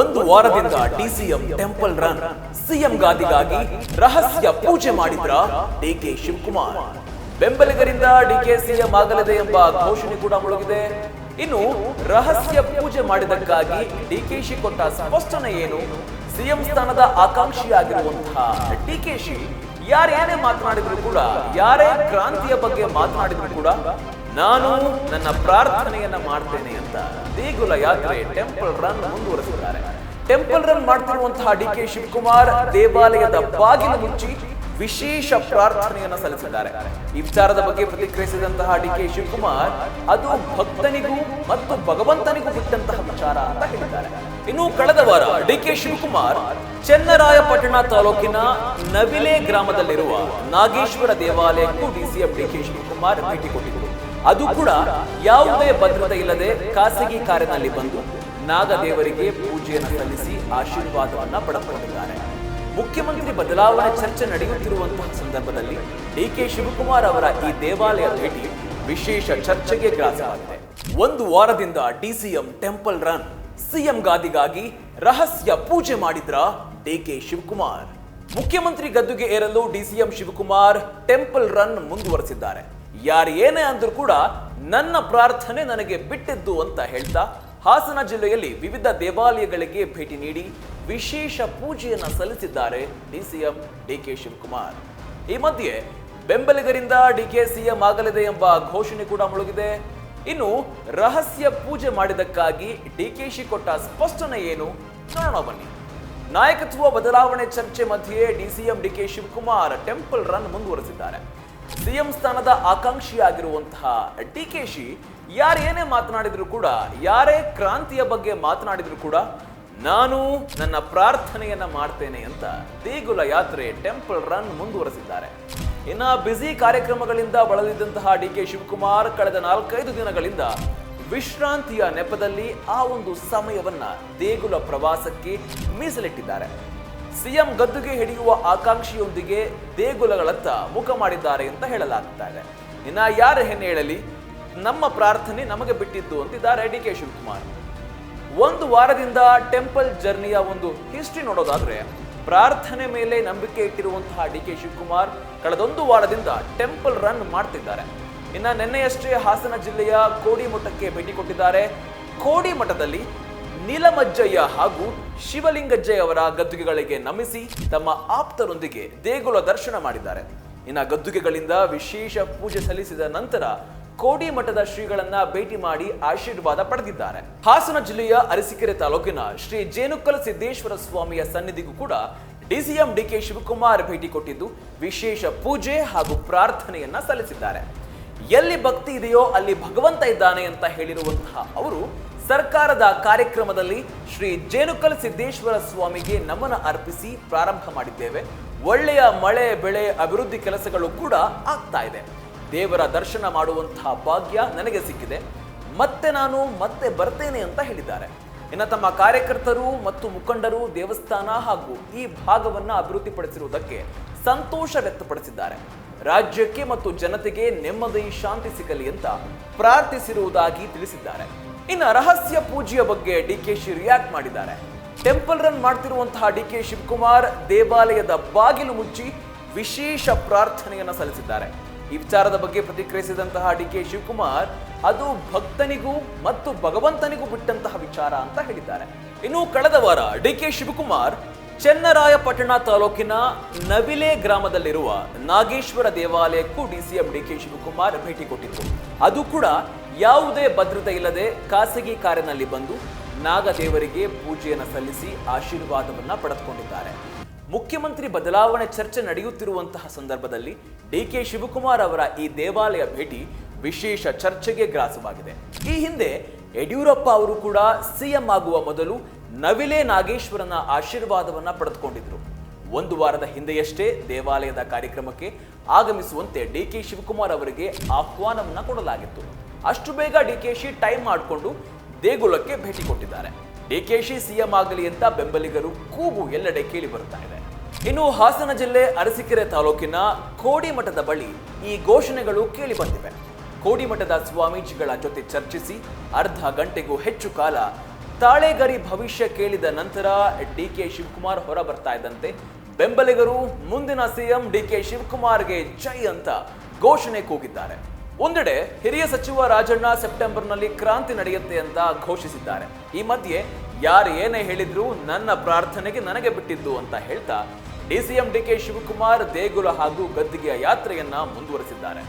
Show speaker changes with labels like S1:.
S1: ಒಂದು ವಾರದಿಂದ DCM temple run. CM ಗಾದಿಗಾಗಿ ರಹಸ್ಯ ಪೂಜೆ ಮಾಡಿದ್ರ ಡಿಕೆ ಶಿವಕುಮಾರ್. ಬೆಂಬಲಿಗರಿಂದ ಡಿಕೆ ಸಿಎಂ ಆಗಲಿದೆ ಎಂಬ ಘೋಷಣೆ ಕೂಡ ಮುಳುಗಿದೆ. ಇನ್ನು ರಹಸ್ಯ ಪೂಜೆ ಮಾಡಿದಕ್ಕಾಗಿ ಡಿಕೆಶಿ ಕೊಟ್ಟ ಸ್ಪಷ್ಟನೆ ಏನು? ಸಿಎಂ ಸ್ಥಾನದ ಆಕಾಂಕ್ಷಿಯಾಗಿರುವಂತಹ ಡಿಕೆಶಿ ಯಾರೇನೇ ಮಾತನಾಡಿದ್ರು ಕೂಡ, ಯಾರೇ ಕ್ರಾಂತಿಯ ಬಗ್ಗೆ ಮಾತನಾಡಿದ್ರು ಕೂಡ ನಾನು ನನ್ನ ಪ್ರಾರ್ಥನೆಯನ್ನ ಮಾಡ್ತೇನೆ ಅಂತ ದೇಗುಲ ಯಾತ್ರೆ ಟೆಂಪಲ್ ರನ್ ಮುಂದುವರೆಸಿದ್ದಾರೆ. ಟೆಂಪಲ್ ರನ್ ಮಾಡ್ತಿರುವಂತಹ ಡಿ ಕೆ ಶಿವಕುಮಾರ್ ದೇವಾಲಯದ ಬಾಗಿಲು ಮುಚ್ಚಿ ವಿಶೇಷ ಪ್ರಾರ್ಥನೆಯನ್ನ ಸಲ್ಲಿಸಿದ್ದಾರೆ. ಈ ವಿಚಾರದ ಬಗ್ಗೆ ಪ್ರತಿಕ್ರಿಯಿಸಿದಂತಹ ಡಿ ಕೆ ಶಿವಕುಮಾರ್, ಅದು ಭಕ್ತನಿಗೂ ಮತ್ತು ಭಗವಂತನಿಗೂ ಬಿಟ್ಟಂತಹ ವಿಚಾರ ಅಂತ ಹೇಳಿದ್ದಾರೆ. ಇನ್ನು ಕಳೆದ ವಾರ ಡಿ ಕೆ ಶಿವಕುಮಾರ್ ಚೆನ್ನರಾಯಪಟ್ಟಣ ತಾಲೂಕಿನ ನವಿಲೆ ಗ್ರಾಮದಲ್ಲಿರುವ ನಾಗೇಶ್ವರ ದೇವಾಲಯಕ್ಕೂ ಡಿಸಿಎಂ ಡಿ ಕೆ ಶಿವಕುಮಾರ್ ಭೇಟಿ ಕೊಟ್ಟಿದ್ದರು. ಅದು ಕೂಡ ಯಾವುದೇ ಭದ್ರತೆ ಇಲ್ಲದೆ ಖಾಸಗಿ ಕಾರಿನಲ್ಲಿ ಬಂದು ನಾಗದೇವರಿಗೆ ಪೂಜೆಯನ್ನು ಸಲ್ಲಿಸಿ ಆಶೀರ್ವಾದವನ್ನ ಪಡೆದುಕೊಂಡಿದ್ದಾರೆ. ಮುಖ್ಯಮಂತ್ರಿ ಬದಲಾವಣೆ ಚರ್ಚೆ ನಡೆಯುತ್ತಿರುವಂತಹ ಸಂದರ್ಭದಲ್ಲಿ ಡಿಕೆ ಶಿವಕುಮಾರ್ ಅವರ ಈ ದೇವಾಲಯ ಭೇಟಿ ವಿಶೇಷ ಚರ್ಚೆಗೆ ಗ್ರಾಸವಾಗಿದೆ. ಒಂದು ವಾರದಿಂದ ಡಿಸಿಎಂ ಟೆಂಪಲ್ ರನ್. ಸಿಎಂ ಗಾದಿಗಾಗಿ ರಹಸ್ಯ ಪೂಜೆ ಮಾಡಿದ್ರ ಡಿಕೆ ಶಿವಕುಮಾರ್? ಮುಖ್ಯಮಂತ್ರಿ ಗದ್ದುಗೆ ಏರಲು ಡಿಸಿಎಂ ಶಿವಕುಮಾರ್ ಟೆಂಪಲ್ ರನ್ ಮುಂದುವರೆಸಿದ್ದಾರೆ. ಯಾರು ಏನೇ ಅಂದರೂ ಕೂಡ ನನ್ನ ಪ್ರಾರ್ಥನೆ ನನಗೆ ಬಿಟ್ಟಿದ್ದು ಅಂತ ಹೇಳ್ತಾ ಹಾಸನ ಜಿಲ್ಲೆಯಲ್ಲಿ ವಿವಿಧ ದೇವಾಲಯಗಳಿಗೆ ಭೇಟಿ ನೀಡಿ ವಿಶೇಷ ಪೂಜೆಯನ್ನು ಸಲ್ಲಿಸಿದ್ದಾರೆ D CM D K Shivakumar. ಈ ಮಧ್ಯೆ ಬೆಂಬಲಿಗರಿಂದ ಡಿಕೆ ಸಿಎಂ ಆಗಲಿದೆ ಎಂಬ ಘೋಷಣೆ ಕೂಡ ಮುಳುಗಿದೆ. ಇನ್ನು ರಹಸ್ಯ ಪೂಜೆ ಮಾಡಿದಕ್ಕಾಗಿ ಡಿಕೆಶಿ ಕೊಟ್ಟ ಸ್ಪಷ್ಟನೆ ಏನು? ಕಾರಣ ಬನ್ನಿ. ನಾಯಕತ್ವ ಬದಲಾವಣೆ ಚರ್ಚೆ ಮಧ್ಯೆ DCM DK Shivakumar temple run ಮುಂದುವರೆಸಿದ್ದಾರೆ. ಸಿಎಂ ಸ್ಥಾನದ ಆಕಾಂಕ್ಷಿಯಾಗಿರುವಂತಹ ಡಿಕೆಶಿ ಯಾರೇನೇ ಮಾತನಾಡಿದ್ರು ಕೂಡ, ಯಾರೇ ಕ್ರಾಂತಿಯ ಬಗ್ಗೆ ಮಾತನಾಡಿದ್ರು ಕೂಡ, ನಾನು ನನ್ನ ಪ್ರಾರ್ಥನೆಯನ್ನ ಮಾಡ್ತೇನೆ ಅಂತ ದೇಗುಲ ಯಾತ್ರೆ ಟೆಂಪಲ್ ರನ್ ಮುಂದುವರೆಸಿದ್ದಾರೆ. ಇನ್ನ ಬ್ಯುಸಿ ಕಾರ್ಯಕ್ರಮಗಳಿಂದ ಬಳಲಿದ್ದಂತಹ ಡಿ ಕೆ ಶಿವಕುಮಾರ್ ಕಳೆದ ನಾಲ್ಕೈದು ದಿನಗಳಿಂದ ವಿಶ್ರಾಂತಿಯ ನೆಪದಲ್ಲಿ ಆ ಒಂದು ಸಮಯವನ್ನ ದೇಗುಲ ಪ್ರವಾಸಕ್ಕೆ ಮೀಸಲಿಟ್ಟಿದ್ದಾರೆ. ಸಿಎಂ ಗದ್ದುಗೆ ಹಿಡಿಯುವ ಆಕಾಂಕ್ಷಿಯೊಂದಿಗೆ ದೇಗುಲಗಳತ್ತ ಮುಖ ಮಾಡಿದ್ದಾರೆ ಅಂತ ಹೇಳಲಾಗ್ತಾ ಇದೆ. ಇನ್ನ ಯಾರ ಹೆಣ್ಣೆ ಹೇಳಲಿ ನಮ್ಮ ಪ್ರಾರ್ಥನೆ ನಮಗೆ ಬಿಟ್ಟಿದ್ದು ಅಂತಿದ್ದಾರೆ ಡಿ ಕೆ ಶಿವಕುಮಾರ್. ಒಂದು ವಾರದಿಂದ ಟೆಂಪಲ್ ಜರ್ನಿಯ ಒಂದು ಹಿಸ್ಟ್ರಿ ನೋಡೋದಾದ್ರೆ ಪ್ರಾರ್ಥನೆ ಮೇಲೆ ನಂಬಿಕೆ ಇಟ್ಟಿರುವಂತಹ ಡಿ ಕೆ ಶಿವಕುಮಾರ್ ಕಳೆದೊಂದು ವಾರದಿಂದ ಟೆಂಪಲ್ ರನ್ ಮಾಡ್ತಿದ್ದಾರೆ. ಇನ್ನ ನಿನ್ನೆಯಷ್ಟೇ ಹಾಸನ ಜಿಲ್ಲೆಯ ಕೋಡಿಮಠಕ್ಕೆ ಭೇಟಿ ಕೊಟ್ಟಿದ್ದಾರೆ. ಕೋಡಿಮಠದಲ್ಲಿ ನೀಲಮಜ್ಜಯ್ಯ ಹಾಗೂ ಶಿವಲಿಂಗಜ್ಜಯ್ಯ ಅವರ ಗದ್ದುಗೆಗಳಿಗೆ ನಮಿಸಿ ತಮ್ಮ ಆಪ್ತರೊಂದಿಗೆ ದೇಗುಲ ದರ್ಶನ ಮಾಡಿದ್ದಾರೆ. ಇನ್ನು ಗದ್ದುಗೆಗಳಿಂದ ವಿಶೇಷ ಪೂಜೆ ಸಲ್ಲಿಸಿದ ನಂತರ ಕೋಡಿ ಮಠದ ಶ್ರೀಗಳನ್ನ ಭೇಟಿ ಮಾಡಿ ಆಶೀರ್ವಾದ ಪಡೆದಿದ್ದಾರೆ. ಹಾಸನ ಜಿಲ್ಲೆಯ ಅರಸಿಕೆರೆ ತಾಲೂಕಿನ ಶ್ರೀ ಜೇನುಕಲ್ ಸಿದ್ದೇಶ್ವರ ಸ್ವಾಮಿಯ ಸನ್ನಿಧಿಗೂ ಕೂಡ ಡಿಸಿಎಂ ಡಿಕೆ ಶಿವಕುಮಾರ್ ಭೇಟಿ ಕೊಟ್ಟಿದ್ದು ವಿಶೇಷ ಪೂಜೆ ಹಾಗೂ ಪ್ರಾರ್ಥನೆಯನ್ನ ಸಲ್ಲಿಸಿದ್ದಾರೆ. ಎಲ್ಲಿ ಭಕ್ತಿ ಇದೆಯೋ ಅಲ್ಲಿ ಭಗವಂತ ಇದ್ದಾನೆ ಅಂತ ಹೇಳಿರುವಂತಹ ಅವರು ಸರ್ಕಾರದ ಕಾರ್ಯಕ್ರಮದಲ್ಲಿ ಶ್ರೀ ಜೇನುಕಲ್ ಸಿದ್ದೇಶ್ವರ ಸ್ವಾಮಿಗೆ ನಮನ ಅರ್ಪಿಸಿ ಪ್ರಾರಂಭ ಮಾಡಿದ್ದೇವೆ. ಒಳ್ಳೆಯ ಮಳೆ, ಬೆಳೆ, ಅಭಿವೃದ್ಧಿ ಕೆಲಸಗಳು ಕೂಡ ಆಗ್ತಾ ಇದೆ. ದೇವರ ದರ್ಶನ ಮಾಡುವಂತಹ ಭಾಗ್ಯ ನನಗೆ ಸಿಕ್ಕಿದೆ. ಮತ್ತೆ ನಾನು ಮತ್ತೆ ಬರ್ತೇನೆ ಅಂತ ಹೇಳಿದ್ದಾರೆ. ಇನ್ನು ತಮ್ಮ ಕಾರ್ಯಕರ್ತರು ಮತ್ತು ಮುಖಂಡರು ದೇವಸ್ಥಾನ ಹಾಗೂ ಈ ಭಾಗವನ್ನ ಅಭಿವೃದ್ಧಿಪಡಿಸಿರುವುದಕ್ಕೆ ಸಂತೋಷ ವ್ಯಕ್ತಪಡಿಸಿದ್ದಾರೆ. ರಾಜ್ಯಕ್ಕೆ ಮತ್ತು ಜನತೆಗೆ ನೆಮ್ಮದಿ, ಶಾಂತಿ ಸಿಗಲಿ ಅಂತ ಪ್ರಾರ್ಥಿಸಿರುವುದಾಗಿ ತಿಳಿಸಿದ್ದಾರೆ. ಇನ್ನು ರಹಸ್ಯ ಪೂಜೆಯ ಬಗ್ಗೆ ಡಿ ಕೆ ಶಿ ರಿಯಾಕ್ಟ್ ಮಾಡಿದ್ದಾರೆ? ಟೆಂಪಲ್ ರನ್ ಮಾಡ್ತಿರುವಂತಹ ಡಿಕೆ ಶಿವಕುಮಾರ್ ದೇವಾಲಯದ ಬಾಗಿಲು ಮುಚ್ಚಿ ವಿಶೇಷ ಪ್ರಾರ್ಥನೆಯನ್ನ ಸಲ್ಲಿಸಿದ್ದಾರೆ. ಈ ವಿಚಾರದ ಬಗ್ಗೆ ಪ್ರತಿಕ್ರಿಯಿಸಿದಂತಹ ಡಿಕೆ ಶಿವಕುಮಾರ್, ಅದು ಭಕ್ತನಿಗೂ ಮತ್ತು ಭಗವಂತನಿಗೂ ಬಿಟ್ಟಂತಹ ವಿಚಾರ ಅಂತ ಹೇಳಿದ್ದಾರೆ. ಇನ್ನು ಕಳೆದ ವಾರ ಡಿ ಕೆ ಶಿವಕುಮಾರ್ ಚೆನ್ನರಾಯಪಟ್ಟಣ ತಾಲೂಕಿನ ನವಿಲೆ ಗ್ರಾಮದಲ್ಲಿರುವ ನಾಗೇಶ್ವರ ದೇವಾಲಯಕ್ಕೂ ಡಿಸಿಎಂ ಡಿಕೆ ಶಿವಕುಮಾರ್ ಭೇಟಿ ಕೊಟ್ಟಿದ್ರು. ಅದು ಕೂಡ ಯಾವುದೇ ಭದ್ರತೆ ಇಲ್ಲದೆ ಖಾಸಗಿ ಕಾರಿನಲ್ಲಿ ಬಂದು ನಾಗದೇವರಿಗೆ ಪೂಜೆಯನ್ನು ಸಲ್ಲಿಸಿ ಆಶೀರ್ವಾದವನ್ನ ಪಡೆದುಕೊಂಡಿದ್ದಾರೆ. ಮುಖ್ಯಮಂತ್ರಿ ಬದಲಾವಣೆ ಚರ್ಚೆ ನಡೆಯುತ್ತಿರುವಂತಹ ಸಂದರ್ಭದಲ್ಲಿ ಡಿಕೆ ಶಿವಕುಮಾರ್ ಅವರ ಈ ದೇವಾಲಯ ಭೇಟಿ ವಿಶೇಷ ಚರ್ಚೆಗೆ ಗ್ರಾಸವಾಗಿದೆ. ಈ ಹಿಂದೆ ಯಡಿಯೂರಪ್ಪ ಅವರು ಕೂಡ ಸಿಎಂ ಆಗುವ ಮೊದಲು ನವಿಲೆ ನಾಗೇಶ್ವರನ ಆಶೀರ್ವಾದವನ್ನ ಪಡೆದುಕೊಂಡಿದ್ರು. ಒಂದು ವಾರದ ಹಿಂದೆಯಷ್ಟೇ ದೇವಾಲಯದ ಕಾರ್ಯಕ್ರಮಕ್ಕೆ ಆಗಮಿಸುವಂತೆ ಡಿಕೆ ಶಿವಕುಮಾರ್ ಅವರಿಗೆ ಆಹ್ವಾನವನ್ನ ಕೊಡಲಾಗಿತ್ತು. ಅಷ್ಟು ಬೇಗ ಡಿಕೆಶಿ ಟೈಮ್ ಮಾಡಿಕೊಂಡು ದೇಗುಲಕ್ಕೆ ಭೇಟಿ ಕೊಟ್ಟಿದ್ದಾರೆ. ಡಿಕೆಶಿ ಸಿಎಂ ಆಗಲಿ ಅಂತ ಬೆಂಬಲಿಗರು ಕೂಗು ಎಲ್ಲೆಡೆ ಕೇಳಿ ಬರುತ್ತಾ ಇದೆ. ಇನ್ನು ಹಾಸನ ಜಿಲ್ಲೆ ಅರಸೀಕೆರೆ ತಾಲೂಕಿನ ಕೋಡಿಮಠದ ಬಳಿ ಈ ಘೋಷಣೆಗಳು ಕೇಳಿ ಬಂದಿವೆ. ಕೋಡಿಮಠದ ಸ್ವಾಮೀಜಿಗಳ ಜೊತೆ ಚರ್ಚಿಸಿ ಅರ್ಧ ಗಂಟೆಗೂ ಹೆಚ್ಚು ಕಾಲ ತಾಳೆಗರಿ ಭವಿಷ್ಯ ಕೇಳಿದ ನಂತರ ಡಿ ಕೆ ಶಿವಕುಮಾರ್ ಹೊರ ಬರ್ತಾ ಇದ್ದಂತೆ. ಬೆಂಬಲಿಗರು, ಮುಂದಿನ ಸಿಎಂ ಡಿ ಕೆ ಶಿವಕುಮಾರ್ಗೆ ಜೈ ಅಂತ ಘೋಷಣೆ ಕೂಗಿದ್ದಾರೆ. ಒಂದೆಡೆ ಹಿರಿಯ ಸಚಿವ ರಾಜಣ್ಣ ಸೆಪ್ಟೆಂಬರ್ನಲ್ಲಿ ಕ್ರಾಂತಿ ನಡೆಯುತ್ತೆ ಅಂತ ಘೋಷಿಸಿದ್ದಾರೆ. ಈ ಮಧ್ಯೆ ಯಾರು ಏನೇ ಹೇಳಿದ್ರು ನನ್ನ ಪ್ರಾರ್ಥನೆಗೆ ನನಗೆ ಬಿಟ್ಟಿದ್ದು ಅಂತ ಹೇಳ್ತಾ D DCM D K Shivakumar ದೇಗುಲ ಹಾಗೂ ಗದ್ದಿಗೆಯ ಯಾತ್ರೆಯನ್ನ ಮುಂದುವರೆಸಿದ್ದಾರೆ.